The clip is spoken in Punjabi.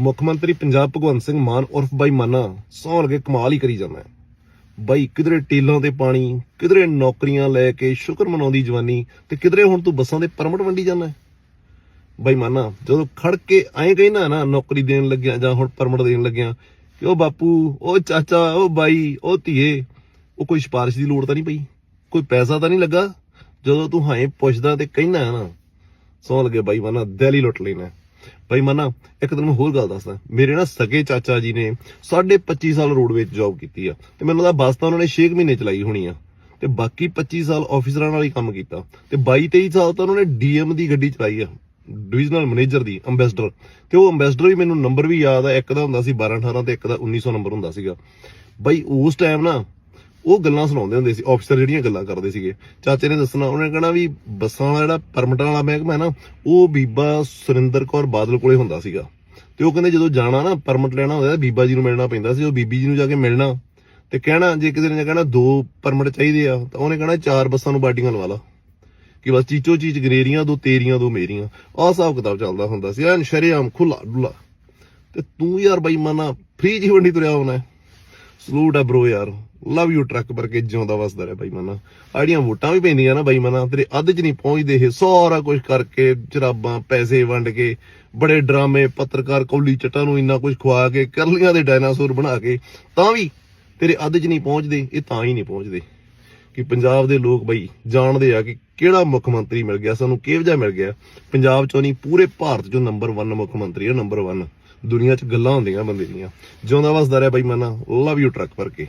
ਮੁੱਖ ਮੰਤਰੀ ਪੰਜਾਬ ਭਗਵੰਤ ਸਿੰਘ ਮਾਨ ਉਰਫ ਬਾਈ ਮਾਨਾ ਸੌਂ ਲਗੇ ਕਮਾਲ ਹੀ ਕਰੀ ਜਾਂਦਾ ਬਾਈ, ਕਿਧਰੇ ਟੇਲਾਂ ਤੇ ਪਾਣੀ, ਕਿਧਰੇ ਨੌਕਰੀਆਂ ਲੈ ਕੇ ਸ਼ੁਕਰ ਮਨਾਉਂਦੀ ਜਵਾਨੀ ਤੇ ਕਿਧਰੇ ਹੁਣ ਤੂੰ ਬੱਸਾਂ ਦੇ ਪਰਮਿਟ ਵੰਡੀ ਜਾਂਦਾ ਹੈ। ਬਾਈ ਮਾਨਾ, ਜਦੋਂ ਖੜ ਕੇ ਐਂ ਕਹਿਣਾ ਨਾ ਨੌਕਰੀ ਦੇਣ ਲੱਗਿਆ ਜਾਂ ਹੁਣ ਪਰਮਿਟ ਦੇਣ ਲੱਗਿਆ ਕਿ ਉਹ ਬਾਪੂ, ਉਹ ਚਾਚਾ, ਉਹ ਬਾਈ, ਉਹ ਧੀਏ, ਉਹ ਕੋਈ ਸਿਫਾਰਿਸ਼ ਦੀ ਲੋੜ ਤਾਂ ਨਹੀਂ ਪਈ, ਕੋਈ ਪੈਸਾ ਤਾਂ ਨਹੀਂ ਲੱਗਾ। ਜਦੋਂ ਤੂੰ ਹਾਂ ਪੁੱਛਦਾ ਤੇ ਕਹਿਣਾ ਨਾ ਸੌਂ ਲੱਗੇ ਬਾਈ ਮਾਨਾ, ਦਿਲ ਹੀ ਲੁੱਟ ਲੈਣਾ ਬਾਈ ਮਾਨਾ, ਇੱਕ ਦਿਨ ਹੋਰ ਗੱਲ ਦੱਸਦਾ। ਮੇਰੇ ਨਾ ਸਕੇ ਚਾਚਾ ਜੀ ਨੇ ਸਾਢੇ 25 ਸਾਲ ਰੋਡਵੇਜ ਜੌਬ ਕੀਤੀ ਆ। ਤੇ ਮੈਨੂੰ ਲੱਗਦਾ ਬੱਸ ਤਾਂ ਉਹਨਾਂ ਨੇ 6 ਮਹੀਨੇ ਚਲਾਈ ਹੋਣੀ ਆ। ਤੇ ਬਾਕੀ 25 ਸਾਲ ਆਫਿਸਰਾਂ ਨਾਲ ਹੀ ਕੰਮ ਕੀਤਾ। ਤੇ 22 23 ਸਾਲ ਤਾਂ ਉਹਨਾਂ ਨੇ ਡੀਐਮ ਦੀ ਗੱਡੀ ਚਲਾਈ ਆ। ਡਿਵੀਜ਼ਨਲ ਮੈਨੇਜਰ ਦੀ ਅੰਬੈਸਡਰ ਤੇ ਉਹ ਅੰਬੈਸਡਰ ਵੀ ਮੈਨੂੰ ਨੰਬਰ ਵੀ ਯਾਦ ਆ, ਇੱਕ ਦਾ ਹੁੰਦਾ ਸੀ 12 18 ਤੇ ਇੱਕ ਦਾ 1900 ਨੰਬਰ ਹੁੰਦਾ ਸੀਗਾ। ਬਾਈ ਉਸ ਟਾਈਮ ਨਾ ਉਹ ਗੱਲਾਂ ਸੁਣਾਉਂਦੇ ਹੁੰਦੇ ਸੀ ਆਫੀਸਰ ਜਿਹੜੀਆਂ ਗੱਲਾਂ ਕਰਦੇ ਸੀਗੇ। ਚਾਚੇ ਨੇ ਦੱਸਣਾ, ਉਹਨੇ ਕਹਿਣਾ ਵੀ ਬੱਸਾਂ ਵਾਲਾ ਜਿਹੜਾ ਪਰਮਿਟਾਂ ਵਾਲਾ ਮਹਿਕਮਾ ਹੈ ਨਾ, ਉਹ ਬੀਬਾ ਸੁਰਿੰਦਰ ਕੌਰ ਬਾਦਲ ਕੋਲੇ ਹੁੰਦਾ ਸੀਗਾ। ਤੇ ਉਹ ਕਹਿੰਦੇ ਜਦੋਂ ਜਾਣਾ ਨਾ ਪਰਮਿਟ ਲੈਣਾ ਹੁੰਦਾ, ਬੀਬਾ ਜੀ ਨੂੰ ਮਿਲਣਾ ਪੈਂਦਾ ਸੀ, ਉਹ ਬੀਬੀ ਜੀ ਨੂੰ ਜਾ ਕੇ ਮਿਲਣਾ। ਤੇ ਕਹਿਣਾ, ਜੇ ਕਿਸੇ ਨੇ ਕਹਿਣਾ ਦੋ ਪਰਮਿਟ ਚਾਹੀਦੇ ਆ, ਤਾਂ ਉਹਨੇ ਕਹਿਣਾ ਚਾਰ ਬੱਸਾਂ ਨੂੰ ਬਾਡੀਆਂ ਲਵਾ ਲਾ। ਕਿ ਬਸ ਚੀਚੋ ਚੀਚ ਗਰੇਰੀਆਂ ਦੋ, ਤੇਰੀਆਂ ਦੋ ਮੇਰੀਆਂ। ਆਹ ਹਿਸਾਬ ਕਿਤਾਬ ਚੱਲਦਾ ਹੁੰਦਾ ਸੀ, ਐਨ ਸ਼ਰੇਆਮ ਖੁੱਲਾ ਡੁੱਲਾ ਤੇ ਤੂੰ ਯਾਰ ਬਾਈ ਮਾਨਾ ਫ੍ਰੀ ਜੀ ਵੰਡੀ ਤੁਰਿਆ ਹੋਣਾ ਸਲੂਟ ਆ ਬ్రో ਯਾਰ। ਲਵ ਯੂ ਟਰੱਕ ਵਰਗੇ ਜਿਉਂਦਾ ਵਸਦਾ ਰਿਹਾ ਬਾਈ ਮਾਨਾ। ਆੜੀਆਂ ਵੋਟਾਂ ਵੀ ਪੈਂਦੀਆਂ ਨਾ ਬਾਈ ਮਾਨਾ। ਤੇਰੇ ਅੱਧ ਚ ਨਹੀਂ ਪਹੁੰਚਦੇ ਇਹ, ਸਾਰਾ ਕੁਝ ਕਰਕੇ ਜਰਾਬਾਂ, ਪੈਸੇ ਵੰਡ ਕੇ, ਬੜੇ ਡਰਾਮੇ ਪੱਤਰਕਾਰ ਕੌਲੀ ਚਟਾਂ ਨੂੰ ਇੰਨਾ ਕੁਝ ਖਵਾ ਕੇ, ਕਰਲੀਆਂ ਦੇ ਡਾਇਨਾਸੌਰ ਬਣਾ ਕੇ, ਤਾਂ ਵੀ ਤੇਰੇ ਅੱਧ ਚ ਨਹੀਂ ਪਹੁੰਚਦੇ, ਇਹ ਤਾਂ ਹੀ ਨਹੀਂ ਪਹੁੰਚਦੇ। ਕਿ ਪੰਜਾਬ ਦੇ ਲੋਕ ਬਈ ਜਾਣਦੇ ਆ ਕਿ ਕਿਹੜਾ ਮੁੱਖ ਮੰਤਰੀ ਮਿਲ ਗਿਆ, ਸਾਨੂੰ ਕਿਹੋ ਜਿਹਾ ਮਿਲ ਗਿਆ। ਪੰਜਾਬ ਚੋਂ ਨਹੀਂ, ਪੂਰੇ ਭਾਰਤ ਚੋਂ ਨੰਬਰ 1 ਮੁੱਖ ਮੰਤਰੀ ਹੈ ਨੰਬਰ 1 ਦੁਨੀਆ 'ਚ ਗੱਲਾਂ ਹੁੰਦੀਆਂ ਬੰਦੇ ਦੀਆਂ। ਜਿਉਂਦਾ ਵਸਦਾ ਰਿਹਾ ਬਈ ਮਨਾ। ਲਵ ਯੂ ਟਰੱਕ ਵਰਗੇ